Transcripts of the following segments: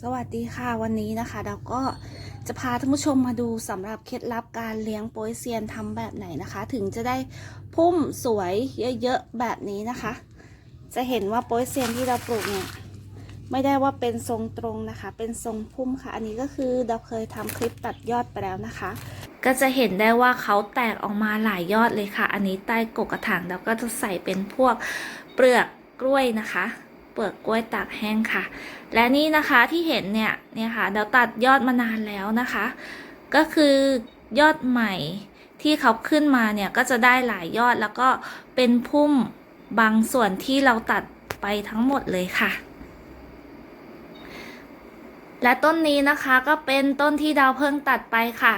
สวัสดีค่ะวันนี้นะคะเราก็จะพาท่านผู้ชมมาดูสำหรับเคล็ดลับการเลี้ยงโปยเซียนทำแบบไหนนะคะ ถึงจะได้พุ่มสวยเยอะๆแบบนี้นะคะ จะเห็นว่าโปยเซียนที่เราปลูกเนี่ยไม่ได้ว่าเป็นทรงตรงนะคะ เป็นทรงพุ่มค่ะ อันนี้ก็คือเราเคยทำคลิปตัดยอดไปแล้วนะคะ ก็จะเห็นได้ว่าเขาแตกออกมาหลายยอดเลยค่ะ อันนี้ใต้กกกระถางเราก็จะใส่เป็นพวกเปลือกกล้วยนะคะ ปลือกกล้วยตากแห้งค่ะ และนี่นะคะที่เห็นเนี่ยเนี่ยค่ะเราตัดยอดมานานแล้วนะคะ ก็คือยอดใหม่ที่เขาขึ้นมาเนี่ยก็จะได้หลายยอดแล้วก็เป็นพุ่มบางส่วนที่เราตัดไปทั้งหมดเลยค่ะ และต้นนี้นะคะก็เป็นต้นที่ดาวเพิ่งตัดไปค่ะ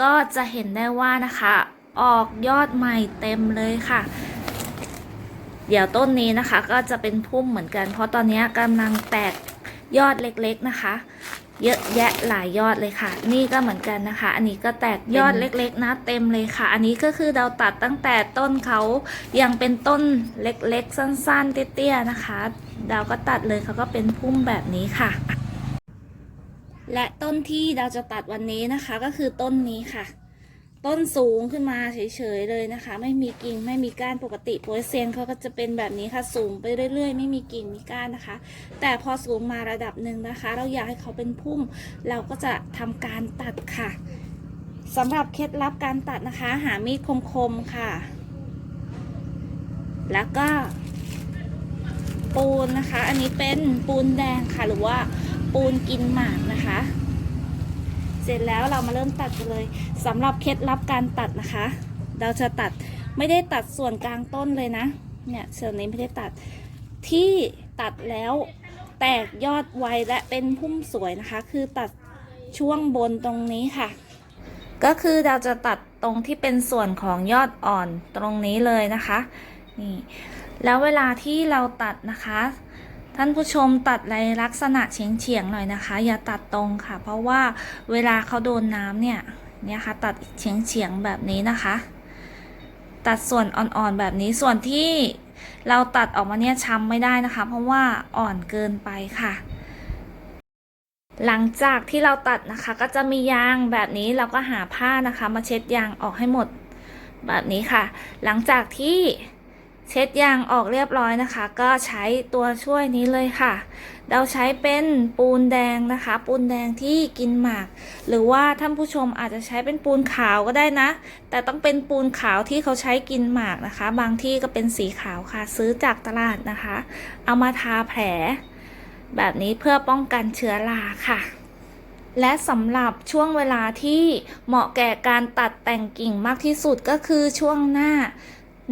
ก็จะเห็นได้ว่านะคะ ออกยอดใหม่เต็มเลยค่ะ เดี๋ยวต้นนี้นะคะก็จะเป็นพุ่มเหมือนกัน เพราะตอนนี้กำลังแตกยอดเล็กๆนะคะ เยอะแยะหลายยอดเลยค่ะ นี่ก็เหมือนกันนะคะ อันนี้ก็แตกยอดเล็กๆนะเต็มเลยค่ะ อันนี้ก็คือเราตัดตั้งแต่ต้นเขายังเป็นต้นเล็กๆ สั้นๆ เตี้ยๆนะคะดาก็ตัดเลยเขาก็เป็นพุ่มแบบนี้ค่ะ และต้นที่เราจะตัดวันนี้นะคะก็คือต้นนี้ค่ะ ต้นสูงขึ้นมาเฉยๆเลยนะคะ ไม่มีกิ่งไม่มีก้านปกติโปรยเซียนเขาก็จะเป็นแบบนี้ค่ะสูงไปเรื่อย ๆ ไม่มีกิ่งมีก้านนะคะ แต่พอสูงมาระดับหนึ่งนะคะ เราอยากให้เขาเป็นพุ่ม เราก็จะทำการตัดค่ะสำหรับเคล็ดลับการตัดนะคะ หามีดคมๆค่ะ แล้วก็ ปูนนะคะ อันนี้เป็นปูนแดงค่ะหรือว่าปูนกินหมากนะคะ เสร็จแล้วเรามาเริ่มตัดกันเลยสำหรับเคล็ดลับการตัดนะคะ เราจะตัดไม่ได้ตัดส่วนกลางต้นเลยนะเนี่ยส่วนนี้ไม่ได้ตัดที่ตัดแล้วแตกยอดไวและเป็นพุ่มสวยนะคะ คือตัดช่วงบนตรงนี้ค่ะ ก็คือเราจะตัดตรงที่เป็นส่วนของยอดอ่อนตรงนี้เลยนะคะนี่แล้วเวลาที่เราตัดนะคะ ท่านผู้ชมตัดในลักษณะเฉียงเฉียงๆหน่อยนะคะ อย่าตัดตรงค่ะ เพราะว่าเวลาเขาโดนน้ำเนี่ยเนี่ยค่ะตัดเฉียงเฉียงๆแบบนี้นะคะ ตัดส่วนอ่อนๆแบบนี้ส่วนที่เราตัดออกมาเนี่ยช้ำไม่ได้นะคะ เพราะว่าอ่อนเกินไปค่ะ หลังจากที่เราตัดนะคะ ก็จะมียางแบบนี้เราก็หาผ้านะคะ มาเช็ดยางออกให้หมดแบบนี้ค่ะ หลังจากที่ เช็ดยางออกเรียบร้อยนะคะ ก็ใช้ตัวช่วยนี้เลยค่ะ เราใช้เป็นปูนแดงนะคะ ปูนแดงที่กินหมาก หรือว่าท่านผู้ชมอาจจะใช้เป็นปูนขาวก็ได้นะ แต่ต้องเป็นปูนขาวที่เขาใช้กินหมากนะคะ บางที่ก็เป็นสีขาวค่ะ ซื้อจากตลาดนะคะ เอามาทาแผล แบบนี้เพื่อป้องกันเชื้อราค่ะและสำหรับช่วงเวลาที่เหมาะแก่การตัดแต่งกิ่งมากที่สุดก็คือช่วงหน้า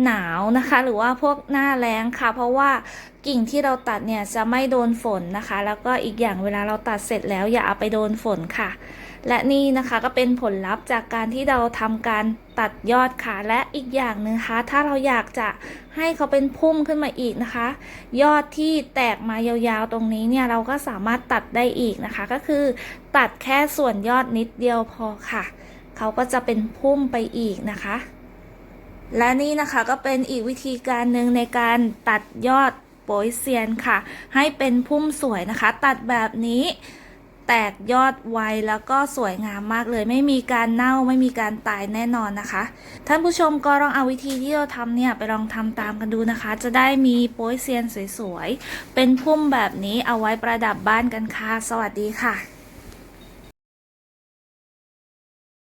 หนาวนะคะ หรือว่าพวกหน้าแล้งค่ะ เพราะว่ากิ่งที่เราตัดเนี่ยจะไม่โดนฝนนะคะ แล้วก็อีกอย่างเวลาเราตัดเสร็จแล้วอย่าเอาไปโดนฝนค่ะ และนี่นะคะก็เป็นผลลัพธ์จากการที่เราทำการตัดยอดค่ะ และอีกอย่างหนึ่งคะ ถ้าเราอยากจะให้เขาเป็นพุ่มขึ้นมาอีกนะคะ ยอดที่แตกมายาวๆตรงนี้เนี่ยเราก็สามารถตัดได้อีกนะคะ ก็คือตัดแค่ส่วนยอดนิดเดียวพอค่ะ เขาก็จะเป็นพุ่มไปอีกนะคะ และนี่นะคะก็เป็นอีกวิธีการหนึ่งในการตัดยอดโปยเซียนค่ะ ให้เป็นพุ่มสวยนะคะ ตัดแบบนี้แตกยอดไวแล้วก็สวยงามมากเลย ไม่มีการเน่าไม่มีการตายแน่นอนนะคะ ท่านผู้ชมก็ลองเอาวิธีที่เราทำเนี่ยไปลองทำตามกันดูนะคะ จะได้มีโปยเซียนสวยๆ เป็นพุ่มแบบนี้เอาไว้ประดับบ้านกันค่ะ สวัสดีค่ะ